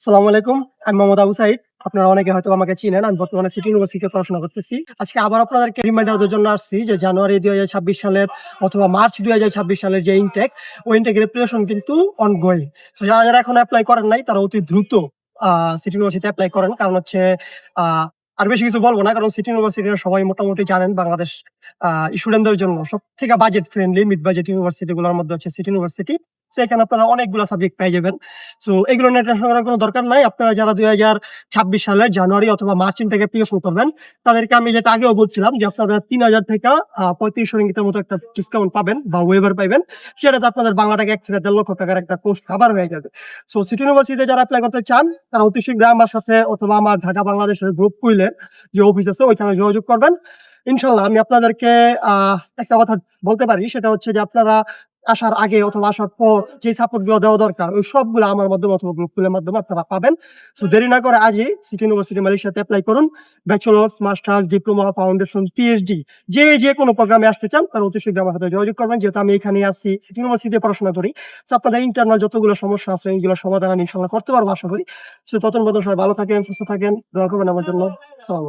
সালামু আলাইকুম, আমি মোহাম্মদ আবু সাইদ। আপনারা অনেকে হয়তো আমাকে চিনেন, আমি বর্তমানে সিটি ইউনিভার্সিটিতে পড়াশোনা করতেছি। আজকে আবার আপনাদেরকে রিমাইন্ডার জন্য আসছি যে জানুয়ারি দুই হাজার ছাব্বিশ সালের অথবা মার্চ দুই হাজার ছাব্বিশ সালের যে ইনটেক ওই ইনটেকের প্রিপারেশন কিন্তু অনগোয়িং তো যারা যারা এখন অ্যাপ্লাই করেন নাই, তারা অতি দ্রুত সিটি ইউনিভার্সিটিতে অ্যাপ্লাই করেন। কারণ হচ্ছে আর বেশি কিছু বলব না, কারণ সিটি ইউনিভার্সিটির সবাই মোটামুটি জানেন বাংলাদেশ স্টুডেন্টদের জন্য সব থেকে budget friendly mid budget university গুলোর মধ্যে হচ্ছে সিটি ইউনিভার্সিটি। সো এখানে আপনারা অনেকগুলো সাবজেক্ট পেয়ে যাবেন। সো এগুলো নিয়ে টেনশন করার কোনো দরকার নাই। আপনারা যারা দুই হাজার ছাব্বিশ সালের জানুয়ারি অথবা মার্চ থেকে প্রিপারেশন করবেন, তাদেরকে আমি যেটা আগেও বলছিলাম যে আপনারা তিন হাজার থেকে পঁয়ত্রিশশো রিঙ্গিতের মতো একটা ডিসকাউন্ট পাবেন বা ওয়েভার পাবেন সেটাতে আপনাদের বাংলাটাকে এক থেকে দেড় লক্ষ টাকার একটা কোর্স খাবার হয়ে যাবে। সো সিটি ইউনিভার্সিটিতে যারা অ্যাপ্লাই করতে চান, তারা অতি শীঘ্র আমার সাথে অথবা আমার ঢাকা বাংলাদেশের গ্রুপ কুইলের যে অফিস আছে, ওইখানে যোগাযোগ করবেন। ইনশাল্লাহ আমি আপনাদেরকে একটা কথা বলতে পারি, সেটা হচ্ছে যে আপনারা আসার আগে অথবা আসার পর যে সাপোর্টগুলো দেওয়া দরকার, ওই সবগুলো আমার মাধ্যমে অথবা গ্রুপ কুলের মাধ্যমে আপনারা পাবেন। সো দেরি না করে আজই সিটি ইউনিভার্সিটি মালয়েশিয়াতে অ্যাপ্লাই করুন। Bachelors masters diploma foundation PhD যে যে কোনো প্রোগ্রামে আসতে চান, তারা অতি শীঘ্র আমার সাথে যোগাযোগ করবেন। যেহেতু আমি এখানে আসছি সিটি ইউনিভার্সিটিতে পড়াশোনা করি। তো আপনাদের ইন্টারনাল যতগুলো সমস্যা আছে এইগুলো সমাধান আমি ইনশাল্লাহ করতে পারব, আশা করি। সো পর্যন্ত সবাই ভালো থাকেন, সুস্থ থাকেন। দোয়া করবেন আমার জন্য। আসসালামু